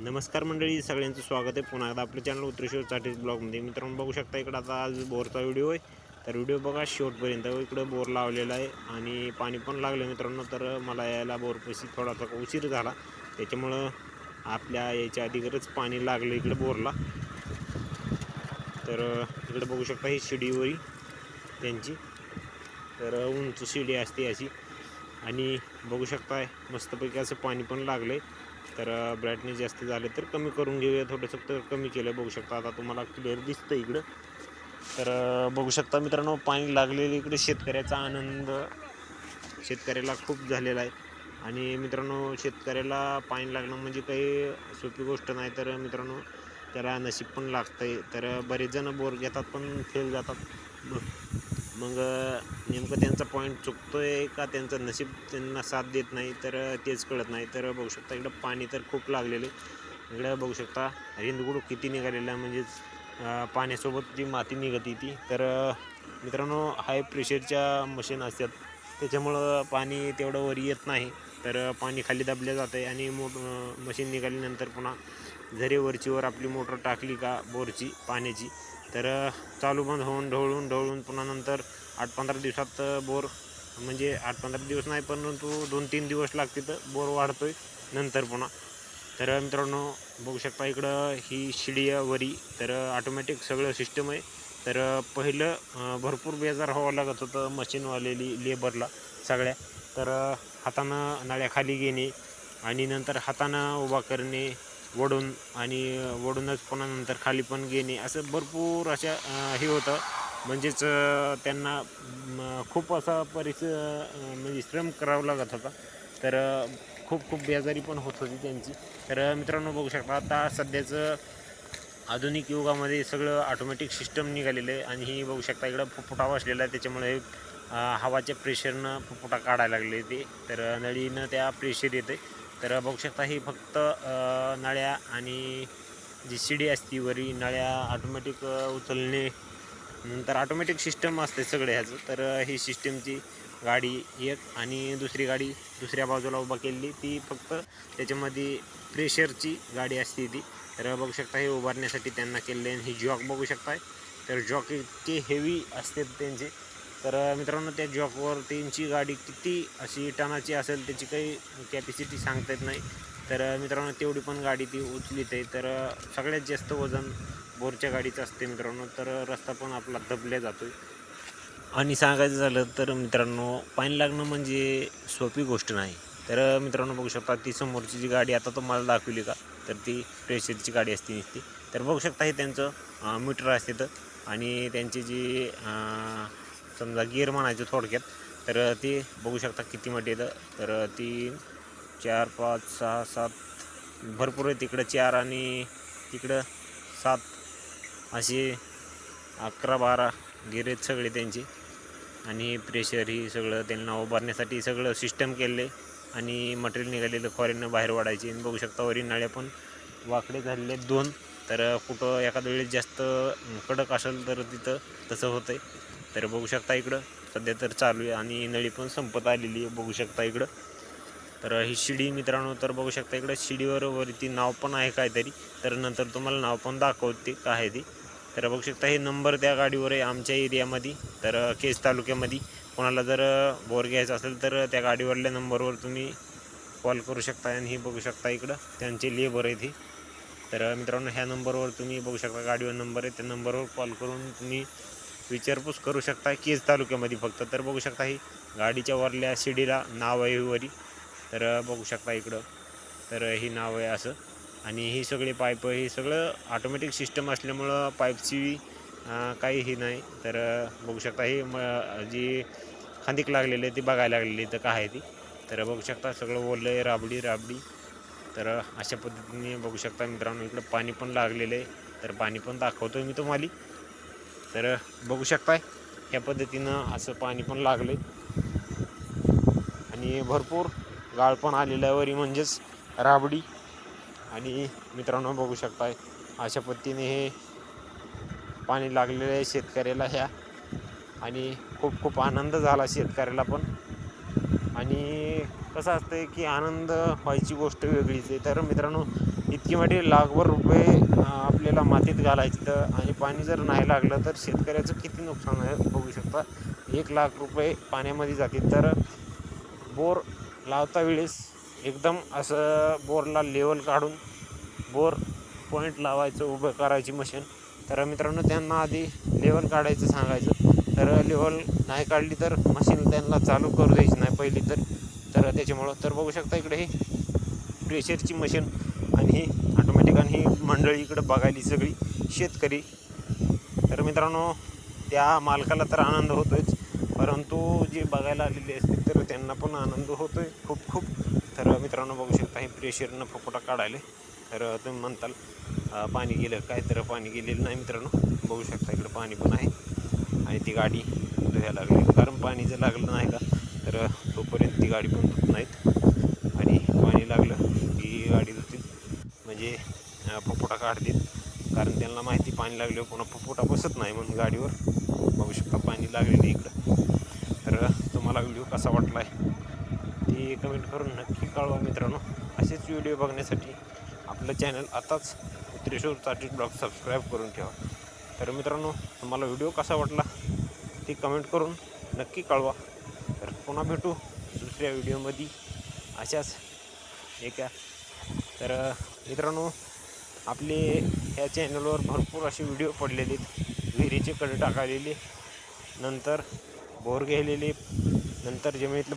नमस्कार मंडळी सगळ्यांचं स्वागत आहे. पुन्हा एकदा आपल्या चॅनल उत्तरेश्वर चाटीस ब्लॉगमध्ये मित्रांनो बघू शकता इकडं आता आज बोरचा व्हिडिओ आहे. तर व्हिडिओ बघा शेवटपर्यंत. इकडं बोर लावलेला आहे आणि पाणी पण लागलं मित्रांनो तर मला यायला बोरपशी थोडासा उशीर झाला. त्याच्यामुळं आपल्या याच्या आधी पाणी लागलं इकडं बोरला. तर इकडं बघू शकता ही शिडीवरी त्यांची. तर उंच शिडी असते अशी. आणि बघू शकता मस्तपैकी असं पाणी पण लागलं आहे तर ब्राईटनेस जास्त झाले तर कमी करून घेऊया. थोडंसं तर कमी केलं बघू शकता आता तुम्हाला क्लिअर दिसतं इकडं. तर बघू शकता मित्रांनो पाणी लागलेलं इकडे शेतकऱ्याचा आनंद. शेतकऱ्याला खूप झालेला आहे. आणि मित्रांनो शेतकऱ्याला पाणी लागणं म्हणजे काही सोपी गोष्ट नाही. तर मित्रांनो त्याला नशीब पण लागतं आहे तर बरेच जण बोर घेतात पण फेल जातात. मग नेमकं त्यांचा पॉईंट चुकतो आहे का? त्यांचं नशीब त्यांना साथ देत नाही तर तेच कळत नाही. तर बघू शकता इकडं पाणी तर खूप लागलेलं. आहे इकडं बघू शकता रिंदगुड किती निघालेला आहे म्हणजेच पाण्यासोबत जी माती निघती ती. तर मित्रांनो हाय प्रेशरच्या मशीन असतात. त्याच्यामुळं पाणी तेवढं वर येत नाही. तर पाणी खाली दाबले जातं आहे आणि मोठ मशीन निघाल्यानंतर पुन्हा जरी वरचीवर आपली मोटर टाकली का बोरची पाण्याची. तर चालू बंद होऊन ढवळून ढवळून पुन्हा नंतर आठ पंधरा दिवसात बोर म्हणजे आठ पंधरा दिवस नाही परंतु दोन तीन दिवस लागते तर बोर वाढतोय नंतर पुन्हा. तर मित्रांनो बघू शकता इकडं ही शिडी वरी तर ऑटोमॅटिक सगळं सिस्टम आहे. तर पहिलं भरपूर बेजार व्हावं लागत होतं मशीनवालेली लेबरला सगळ्या. तर हातानं नळ्याखाली घेणे आणि नंतर हातानं उभा करणे वडून आणि वडूनच पुन्हा नंतर खाली पण घेणे असं भरपूर अशा हे होतं. म्हणजेच त्यांना खूप असा परिस म्हणजे श्रम करावा लागत होता. तर खूप खूप बेजारी पण होत होती त्यांची. तर मित्रांनो बघू शकता आता सध्याचं आधुनिक युगामध्ये सगळं ऑटोमॅटिक सिस्टम निघालेलं आहे. आणि ही बघू शकता इकडं फुफुटा असलेला आहे. त्याच्यामुळे हवाच्या प्रेशरनं फुफुटा काढायला लागले ते तर नळीनं त्या प्रेशर येते तर बघू शकता ही फक्त नळ्या आणि जी शिडी असती वरी नळ्या ऑटोमॅटिक उचलणे नंतर ऑटोमॅटिक सिस्टम असते सगळे ह्याचं. तर ही सिस्टमची गाडी एक आणि दुसरी गाडी दुसऱ्या बाजूला उभा केलेली ती फक्त त्याच्यामध्ये प्रेशरची गाडी असते ती. तर बघू शकता हे उभारण्यासाठी त्यांना केलेले आणि ही जॉक बघू शकताय. तर जॉक इतके हेवी असते त्यांचे. तर मित्रांनो त्या जॉकवर त्यांची गाडी किती अशी टनाची असेल त्याची काही कॅपॅसिटी सांगता येत नाही. तर मित्रांनो तेवढी पण गाडी ती उचलीत आहे. तर सगळ्यात जास्त वजन बोरच्या गाडीचं असते मित्रांनो. तर रस्ता पण आपला दबल्या जातो आहे आणि सांगायचं झालं तर मित्रांनो पाणी लागणं म्हणजे सोपी गोष्ट नाही. तर मित्रांनो बघू शकता ती समोरची जी गाडी आता तुम्हाला दाखवली का? तर ती प्रेशरची गाडी असते नसती. तर बघू शकता हे त्यांचं मीटर असते तर. आणि त्यांची जी समजा गिअर म्हणायचं थोडक्यात तर ती बघू शकता किती मोठी येतं तर तीन चार पाच सहा सात भरपूर आहे तिकडं चार आणि तिकडं सात. असे अकरा बारा गिअर आहेत सगळे त्यांची. आणि प्रेशर ही सगळं त्यांना उभारण्यासाठी सगळं सिस्टम केले आणि मटेरियल निघालेलं फॉरेननं बाहेर वाढायची. आणि बघू शकता वरील नाळ्या पण वाकडे झालेले आहेत दोन. तर कुठं एखाद्या वेळेस जास्त कडक असेल तर तिथं तसं होतं आहे तर बघू शकता इकडं. सध्या तर चालू आहे आणि नळी पण संपत आलेली आहे बघू शकता इकडं. तर ही शिडी मित्रांनो तर बघू शकता इकडं शिडीवर वरती नाव पण आहे काहीतरी. तर नंतर तुम्हाला नाव पण दाखवते काय आहे ती. तर बघू शकता हे नंबर त्या गाडीवर आहे आमच्या एरियामध्ये. तर केस तालुक्यामध्ये. कोणाला जर बोर घ्यायचा असेल तर त्या गाडीवरल्या नंबरवर तुम्ही कॉल करू शकता आणि हे बघू शकता इकडं. त्यांचे लेबर आहे ते तर मित्रांनो ह्या नंबरवर तुम्ही बघू शकता गाडीवर नंबर आहे. त्या नंबरवर कॉल करून तुम्ही विचारपूस करू शकता. केज तालुक्यामध्ये फक्त तर बघू शकता ही गाडीच्या वरल्या शिडीला नाव आहे वरी. तर बघू शकता इकडं. तर ही नाव आहे असं. आणि ही सगळी पाईप हे सगळं ऑटोमॅटिक सिस्टम असल्यामुळं पाईपची काही ही नाही. तर बघू शकता ही म जी खांदीक लागलेली आहे ती बघायला लागलेली तर काय आहे ती. तर बघू शकता सगळं ओलं आहे राबडी राबडी. तर अशा पद्धतीने बघू शकता मित्रांनो इकडं पाणी पण लागलेलं आहे. तर पाणी पण दाखवतो मी तुम्हाला. तर बघू शकताय ह्या पद्धतीनं असं पाणी पण लागलं आणि भरपूर गाळ पण आलेलं आहे वरी म्हणजेच राबडी. आणि मित्रांनो बघू शकताय अशा पद्धतीने हे पाणी लागलेलं आहे शेतकऱ्याला ह्या. आणि खूप खूप आनंद झाला शेतकऱ्याला पण. आणि कसं असतं की आनंद व्हायची गोष्ट वेगळीच आहे. तर मित्रांनो इतकी मोठी लाखभर रुपये आपल्याला मातीत घालायचे तर आणि पाणी जर नाही लागलं तर शेतकऱ्याचं किती नुकसान आहे बघू शकता. एक लाख रुपये पाण्यामध्ये जातील तर बोर लावता वेळेस एकदम असं बोरला लेवल काढून बोर पॉईंट लावायचं उभं करायची मशीन तर मित्रांनो त्यांना आधी लेवल काढायचं सांगायचं. तर लेवल नाही काढली तर मशीन त्यांना चालू करू द्यायची नाही पहिली तर. तर त्याच्यामुळं तर बघू शकता इकडे ही प्रेशरची मशीन आणि ही ऑटोमॅटिक आणि ही मंडळी इकडं बघायली सगळी शेतकरी. तर मित्रांनो त्या मालकाला तर आनंद होतोच परंतु जे बघायला आलेले असतील तर त्यांना पण आनंद होतोय खूप खूप. तर मित्रांनो बघू शकता हे प्रेशरनं फकोटा काढायले. तर तुम्ही म्हणताल पाणी गेलं काय तर पाणी गेलेलं नाही मित्रांनो. बघू शकता इकडं पाणी पण आहे. आणि ती गाडी धुया लागली. कारण पाणी जर लागलं नाही का तर तोपर्यंत ती गाडी पण धुत नाहीत. आणि पाणी लागलं की गाडी म्हणजे अं, फपोटा काढतील. कारण त्यांना माहिती पाणी लागल्यावर पुन्हा फपोटा बसत नाही म्हणून गाडीवर. बघू शकता पाणी लागलेलं इकडं. तर तुम्हाला व्हिडिओ कसा वाटला आहे ते कमेंट करून नक्की कळवा मित्रांनो. असेच व्हिडिओ बघण्यासाठी आपलं चॅनल आताच त्रिशूर चाटी ब्लॉग सबस्क्राईब करून ठेवा. तर मित्रांनो तुम्हाला व्हिडिओ कसा वाटला? ते कमेंट करून नक्की कळवा. तर पुन्हा भेटू दुसऱ्या व्हिडिओमध्ये अशाच एका तर मित्रांनो आपले ह्या चॅनलवर भरपूर असे व्हिडिओ पडलेले आहेत विहिरीचे कडे टाकालेले नंतर बोर घ्यायलेले नंतर जमिनीतलं